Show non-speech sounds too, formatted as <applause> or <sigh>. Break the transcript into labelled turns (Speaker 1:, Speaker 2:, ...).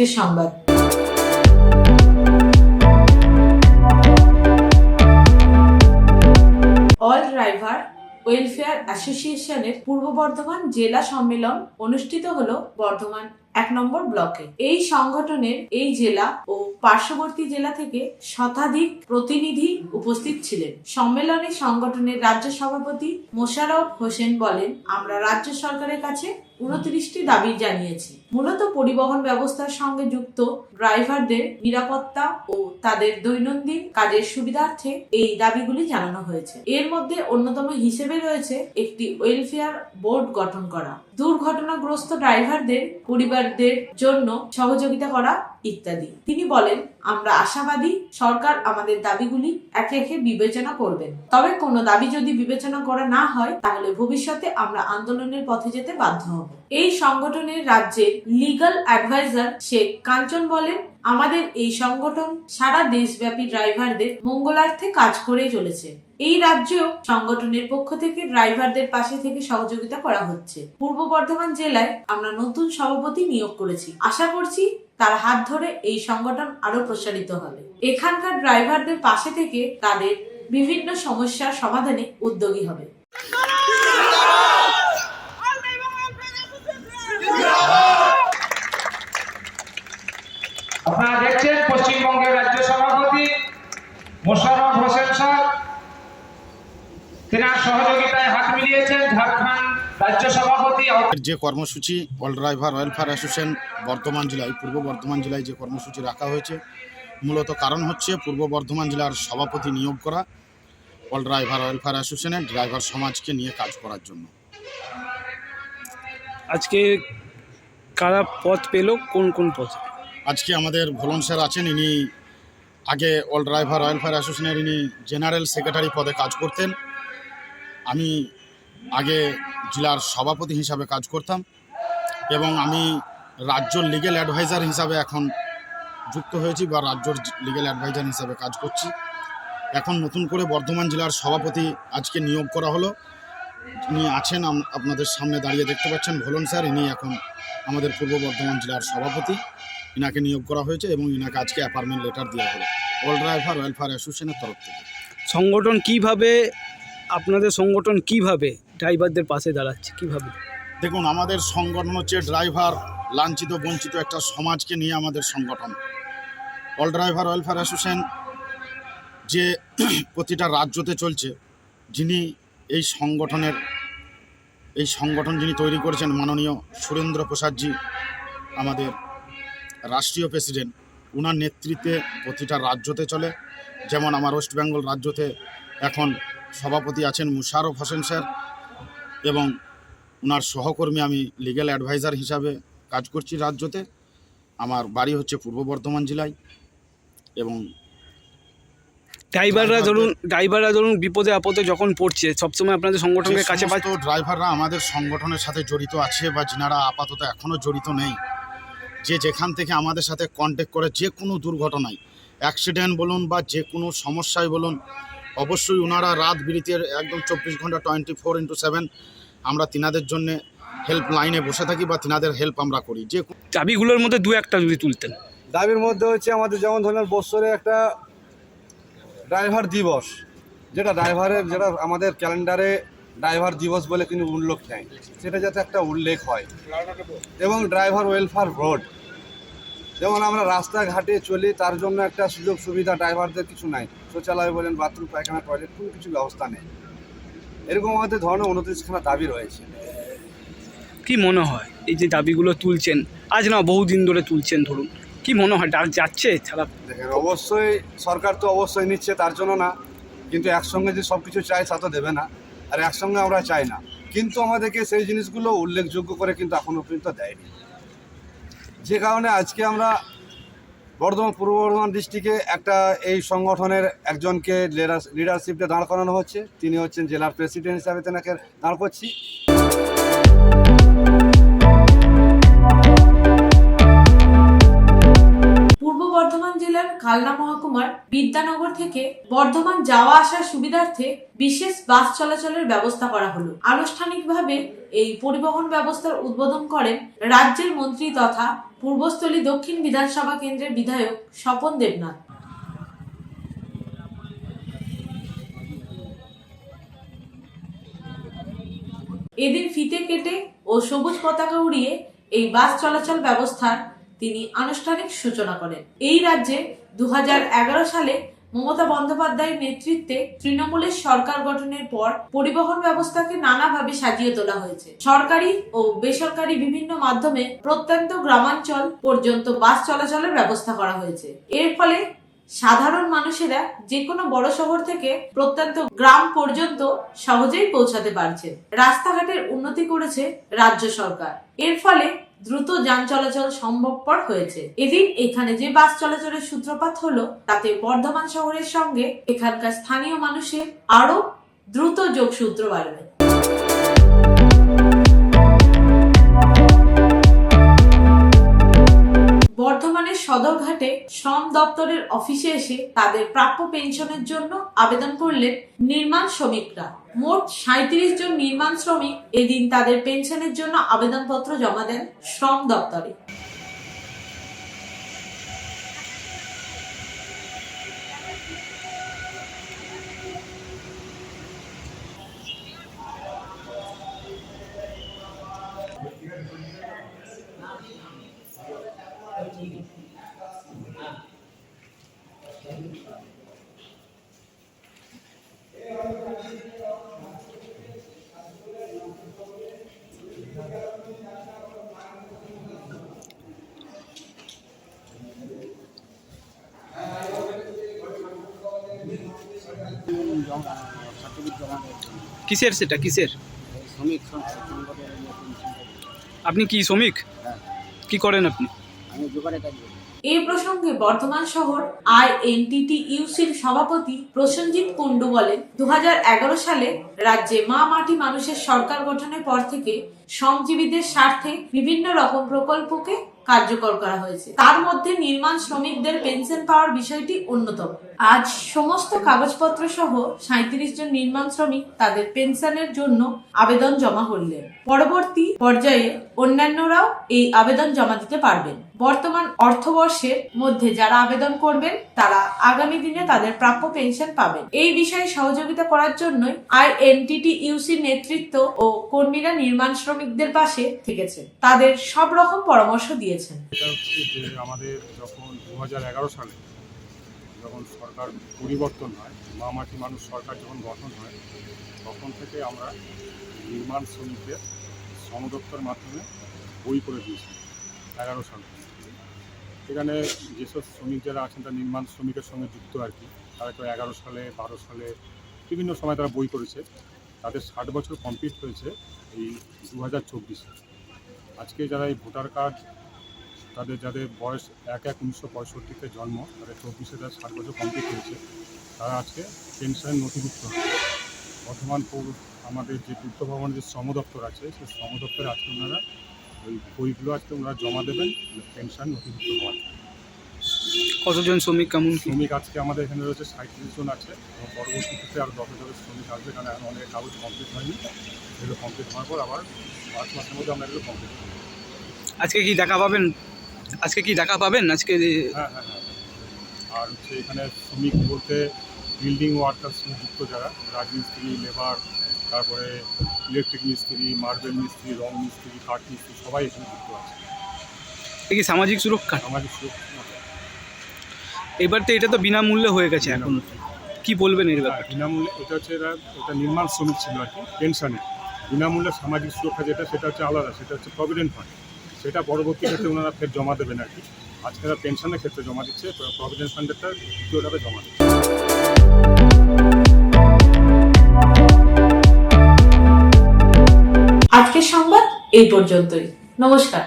Speaker 1: আজকের সংবাদ। All driver welfare অ্যাসোসিয়েশনের পূর্ব বর্ধমান জেলা সম্মেলন অনুষ্ঠিত হলো বর্ধমান। এক নম্বর ব্লকে। এই সংগঠনের এই জেলা ও পার্শ্ববর্তী জেলা থেকে শতাধিক প্রতিনিধি উপস্থিত ছিলেন। সম্মেলনে সংগঠনের রাজ্য সভাপতি মোশারফ হোসেন বলেন, আমরা রাজ্য সরকারের কাছে উনত্রিশটি দাবি জানিয়েছি। মূলত পরিবহন ব্যবস্থার সঙ্গে যুক্ত ড্রাইভারদের নিরাপত্তা ও তাদের দৈনন্দিন কাজের সুবিধার্থে এই দাবিগুলি জানানো হয়েছে। এর মধ্যে অন্যতম হিসেবে রয়েছে একটি ওয়েলফেয়ার বোর্ড গঠন করা। দুর্ঘটনাগ্রস্ত ড্রাইভারদের, পরিবারদের জন্য সহযোগিতা করা ইত্যাদি। তিনি বলেন, আমরা আশাবাদী, সরকার আমাদের দাবিগুলি একে একে বিবেচনা করবেন তবে কোনো দাবি যদি বিবেচনা করা না হয়, তাহলে ভবিষ্যতে আমরা আন্দোলনের পথে যেতে বাধ্য হব। এই সংগঠনের রাজ্যের লিগাল অ্যাডভাইজার শেখ কাঞ্চন বলেন আমাদের এই সংগঠন সারা দেশব্যাপী ড্রাইভারদের মঙ্গলার্থে কাজ করে চলেছে। এই রাজ্যেও সংগঠনের পক্ষ থেকে ড্রাইভারদের পাশে থেকে সহযোগিতা করা হচ্ছে। পূর্ব বর্ধমান জেলায় আমরা নতুন সভাপতি নিয়োগ করেছি। আশা করছি তার হাত ধরে এই সংগঠন আরও প্রসারিত হবে। এখানকার ড্রাইভারদের পাশে থেকে তাদের বিভিন্ন সমস্যার সমাধানে উদ্যোগী হবে
Speaker 2: আপনারা দেখছেন পশ্চিমবঙ্গের রাজ্য সভাপতি মোশাররফ হোসেন স্যার তেনার সহযোগিতায় হাত মিলিয়েছেন ঝাড়খণ্ড রাজ্য সভাপতি
Speaker 3: যে কর্মসূচি all driver welfare association Bardhaman জেলায় পূর্ব বর্ধমান জেলায় যে কর্মসূচি রাখা হয়েছে মূলত কারণ হচ্ছে পূর্ব বর্ধমান জেলার সভাপতি নিয়োগ করা অল ড্রাইভার ওয়েলফেয়ার অ্যাসোসিয়েশনের ড্রাইভার সমাজকে নিয়ে কাজ করার জন্য।
Speaker 4: আজকে কারা পথ পেল কোন কোন পথ
Speaker 3: আজকে আমাদের ভলন স্যার আছেন ইনি আগে অল ড্রাইভার ওয়েলফেয়ার অ্যাসোসিয়েশনের ইনি জেনারেল সেক্রেটারি পদে কাজ করতেন। আমি আগে জেলার সভাপতি হিসাবে কাজ করতাম এবং আমি রাজ্য লিগেল অ্যাডভাইজার হিসাবে এখন যুক্ত হয়েছি বা রাজ্যর লিগেল অ্যাডভাইজার হিসাবে কাজ করছি। এখন নতুন করে বর্ধমান জেলার সভাপতি আজকে নিয়োগ করা হলো। ইনি আছেন আপনাদের সামনে দাঁড়িয়ে দেখতে পাচ্ছেন। ভোলন স্যার, ইনি এখন আমাদের পূর্ব বর্ধমান জেলার সভাপতি। ইনাকে নিয়োগ করা হয়েছে এবং ইনাকে আজকে অ্যাপার্টমেন্ট লেটার দেওয়া হলো। অল ড্রাইভার ওয়েলফেয়ার অ্যাসোসিয়েশনের তরফ থেকে।
Speaker 4: সংগঠন কীভাবে আপনাদের সংগঠন কীভাবে ড্রাইভারদের পাশে দাঁড়াচ্ছে কীভাবে?
Speaker 3: দেখুন আমাদের সংগঠন হচ্ছে ড্রাইভার লাঞ্ছিত বঞ্চিত একটা সমাজকে নিয়ে আমাদের সংগঠন। অল ড্রাইভার ওয়েলফেয়ার অ্যাসোসিয়েশন যে <clears throat> প্রতিটা রাজ্যতে চলছে যিনি এই সংগঠনের এই সংগঠন যিনি তৈরি করেছেন মাননীয় সুরেন্দ্র প্রসাদজি আমাদের রাষ্ট্রীয় প্রেসিডেন্ট ওনার নেতৃত্বে প্রতিটা রাজ্যতে চলে। যেমন আমার ওয়েস্ট বেঙ্গল রাজ্যতে এখন সভাপতি আছেন মুশারফ হোসেন স্যার এবং ওনার সহকর্মী আমি লিগ্যাল অ্যাডভাইজার হিসাবে কাজ করছি রাজ্যতে। আমার বাড়ি হচ্ছে পূর্ব বর্ধমান জেলায় এবং
Speaker 4: ড্রাইভাররা ধরুন ড্রাইভাররা ধরুন বিপদে আপদে যখন পড়ছে সবসময় আপনাদের সংগঠনের কাছে পাচ্ছে
Speaker 3: ড্রাইভাররা আমাদের সংগঠনের সাথে জড়িত আছে বা যিনারা আপাতত এখনও জড়িত নেই যে যেখান থেকে আমাদের সাথে কন্ট্যাক্ট করে যে কোনো দুর্ঘটনায় অ্যাক্সিডেন্ট বলুন বা যে কোনো সমস্যায় বলুন অবশ্যই ওনারা রাত বিরিতের একদম চব্বিশ ঘণ্টা টোয়েন্টি ফোর ইন্টু সেভেন আমরা তিনাদের জন্যে হেল্প লাইনে বসে থাকি বা তিনাদের হেল্প আমরা করি। যে
Speaker 4: চাবিগুলোর মধ্যে দু একটা যদি তুলতেন।
Speaker 5: দাবির মধ্যে হচ্ছে আমাদের যেমন ধরেন বৎসরে একটা ড্রাইভার দিবস যেটা ড্রাইভারের যেটা আমাদের ক্যালেন্ডারে ড্রাইভার দিবস বলে কিন্তু উল্লেখ নেয় সেটা যাতে একটা উল্লেখ হয়। এবং ড্রাইভার ওয়েলফেয়ার বোর্ড যেমন আমরা রাস্তাঘাটে চলি তার জন্য একটা সুযোগ সুবিধা ড্রাইভারদের কিছু নাই। শৌচালয় বলেন বাথরুম পায়খানা টয়লেট কোনো কিছু ব্যবস্থা নেই। এরকম আমাদের ধরনের উনত্রিশখানা দাবি রয়েছে।
Speaker 4: কি মনে হয়? এই যে দাবিগুলো তুলছেন আজ না বহুদিন ধরে তুলছেন ধরুন। কি মনে হয় ডাক যাচ্ছে ছাড়া?
Speaker 5: দেখেন অবশ্যই সরকার তো অবশ্যই নিচ্ছে তার জন্য না। কিন্তু একসঙ্গে যে সব কিছু চাই তা তো দেবে না। আর একসঙ্গে আমরা চাই না। কিন্তু আমাদেরকে সেই জিনিসগুলো উল্লেখযোগ্য করে কিন্তু এখনও পর্যন্ত দেয়নি। যে কারণে আজকে আমরা বর্ধমান, পূর্ব বর্ধমান ডিস্ট্রিক্টে একটা এই সংগঠনের একজনকে লিডারশিপটা দাঁড় করানো হচ্ছে। তিনি হচ্ছেন জেলার প্রেসিডেন্ট হিসাবে তেনাকে দাঁড় করছি।
Speaker 1: কালনা মহকুমার বিদ্যানগর থেকে বর্ধমান যাওয়া আসার সুবিধার্থে বিশেষ বাস চলাচলের ব্যবস্থা করা হলো। আনুষ্ঠানিকভাবে এই পরিবহন ব্যবস্থার উদ্বোধন করেন রাজ্যের মন্ত্রী তথা পূর্বস্থলী দক্ষিণ বিধানসভা কেন্দ্রের বিধায়ক স্বপন দেবনাথ। এদিন ফিতে কেটে ও সবুজ পতাকা উড়িয়ে এই বাস চলাচল ব্যবস্থার তিনি আনুষ্ঠানিক সূচনা করেন। এই রাজ্যে দু হাজার এগারো সালে মমতা বন্দ্যোপাধ্যায়ের নেতৃত্বে তৃণমূলের সরকার গঠনের পর পরিবহন ব্যবস্থাকে নানাভাবে সাজিয়ে তোলা হয়েছে। সরকারি ও বেসরকারি বিভিন্ন মাধ্যমে প্রত্যন্ত গ্রামাঞ্চল পর্যন্ত বাস চলাচলের ব্যবস্থা করা হয়েছে। এর ফলে সাধারণ মানুষেরা যে কোনো বড় শহর থেকে প্রত্যন্ত গ্রাম পর্যন্ত সহজেই পৌঁছাতে পারছে রাস্তাঘাটের উন্নতি করেছে রাজ্য সরকার। এর ফলে দ্রুত যান চলাচল সম্ভবপর হয়েছে। এদিন এখানে যে বাস চলাচলের সূত্রপাত হলো, তাতে বর্ধমান শহরের সঙ্গে এখানকার স্থানীয় মানুষের আরও দ্রুত যোগসূত্র বাড়বে। সদরঘাটে শ্রম দপ্তরের অফিসে এসে তাদের প্রাপ্য পেনশনের জন্য আবেদন করলেন নির্মাণ শ্রমিকরা। মোট সাঁত্রিশ জন নির্মাণ শ্রমিক এদিন তাদের পেনশনের জন্য আবেদনপত্র জমা দেন শ্রম দপ্তরে।
Speaker 4: কিসের সেটা কিসের? আপনি কি শ্রমিক? কি করেন আপনি?
Speaker 6: আমি জোগাড়ে কাজ করি।
Speaker 1: এই প্রসঙ্গে বর্ধমান শহর আই ইউসির সভাপতি প্রসেনজিৎ কুন্ডু বলেন দু হাজার এগারো সালে রাজ্যে মা মাটি মানুষের সরকার গঠনের পর থেকে শ্রমজীবীদের স্বার্থে বিভিন্ন রকম প্রকল্পকে কার্যকর করা হয়েছে। তার মধ্যে নির্মাণ শ্রমিকদের পেনশন পাওয়ার বিষয়টি অন্যতম। আজ সমস্ত কাগজপত্র সহ সাঁত্রিশ জন নির্মাণ শ্রমিক তাদের পেনশনের জন্য আবেদন জমা করলেন। পরবর্তী পর্যায়ে অন্যান্যরাও এই আবেদন জমা দিতে পারবেন। বর্তমান অর্থবর্ষের মধ্যে যারা আবেদন করবেন, তারা আগামী দিনে তাদের প্রাপ্য পেনশন পাবেন। এই বিষয়ে সহযোগিতা করার জন্যই আইএনটিটি ইউসির নেতৃত্ব ও কর্মীরা নির্মাণ শ্রমিকদের পাশে থেকেছে তাদের সব রকম পরামর্শ
Speaker 7: এটা হচ্ছে যে আমাদের যখন দু সালে যখন সরকার পরিবর্তন হয় মা মাটি মানুষ সরকার যখন গঠন হয়, তখন থেকে আমরা নির্মাণ শ্রমিকদের শ্রম দপ্তর মাধ্যমে বই করে দিয়েছি এগারো সালে। সেখানে যেসব শ্রমিক যারা আছেন, তারা নির্মাণ শ্রমিকের সঙ্গে যুক্ত আর কি। তারা তো এগারো সালে, বারো সালে বিভিন্ন সময় তারা বই করেছে। তাদের ষাট বছর কমপ্লিট হয়েছে এই দু হাজার চব্বিশে। আজকে যারা এই ভোটার কার্ড তাদের যাদের বয়স এক এক উনিশশো পঁয়ষট্টিতে জন্ম তাদের চব্বিশে যারা ষাট বছর কমপ্লিট হয়েছে। তারা আজকে পেনশন নথিভুক্ত। পৌর আমাদের যে পূর্ত ভবনের যে শ্রম দপ্তর আছে সেই শ্রম দপ্তরে আজকে ওনারা ওই বইগুলো আজকে ওনারা জমা দেবেন পেনশন নথিভুক্ত হওয়ার।
Speaker 4: কতজন শ্রমিক কেমন
Speaker 7: শ্রমিক আজকে আমাদের এখানে রয়েছে সাঁত্রিশ জন আছে এবং পরবর্তী ক্ষেত্রে আরও দশ হাজার শ্রমিক আসবে কারণ এখন অনেক কাগজ কমপ্লিট হয়নি। এগুলো কমপ্লিট হওয়ার পর আবার মার্চ মাসের মধ্যে আমরা এগুলো কমপ্লিট করব।
Speaker 4: আজকে কি দেখা পাবেন? আজকে কি দেখা পাবেন? আজকে
Speaker 7: হ্যাঁ হ্যাঁ হ্যাঁ। আর হচ্ছে এখানে শ্রমিক বলতে বিল্ডিং ওয়ার্কার যুক্ত যারা রাজমিস্ত্রি লেবার তারপরে ইলেকট্রিক মিস্ত্রি মার্বেল মিস্ত্রি রং মিস্ত্রি কাঠ মিস্ত্রি সবাই এখানে যুক্ত আছে।
Speaker 4: এ কি সামাজিক সুরক্ষা?
Speaker 7: সামাজিক সুরক্ষা
Speaker 4: এবার তো এটা তো বিনামূল্যে হয়ে গেছে এখন। কি বলবেন এর
Speaker 7: হ্যাঁ,
Speaker 4: ব্যাপারে?
Speaker 7: বিনামূল্যে এটা হচ্ছে এরা এটা নির্মাণ শ্রমিক ছিল আর কি পেনশনে। বিনামূল্যে সামাজিক সুরক্ষা যেটা সেটা হচ্ছে আলাদা সেটা হচ্ছে প্রভিডেন্ট ফান্ড সেটা পরবর্তী ক্ষেত্রে ওনারা ফের জমা দেবেন আর কি। আজকে পেনশনের ক্ষেত্রে জমা দিচ্ছে প্রভিডেন্ট ফান্ডেরটা দ্বিতীয়ভাবে জমা দিচ্ছে।
Speaker 1: আজকের সংবাদ এই পর্যন্তই। নমস্কার।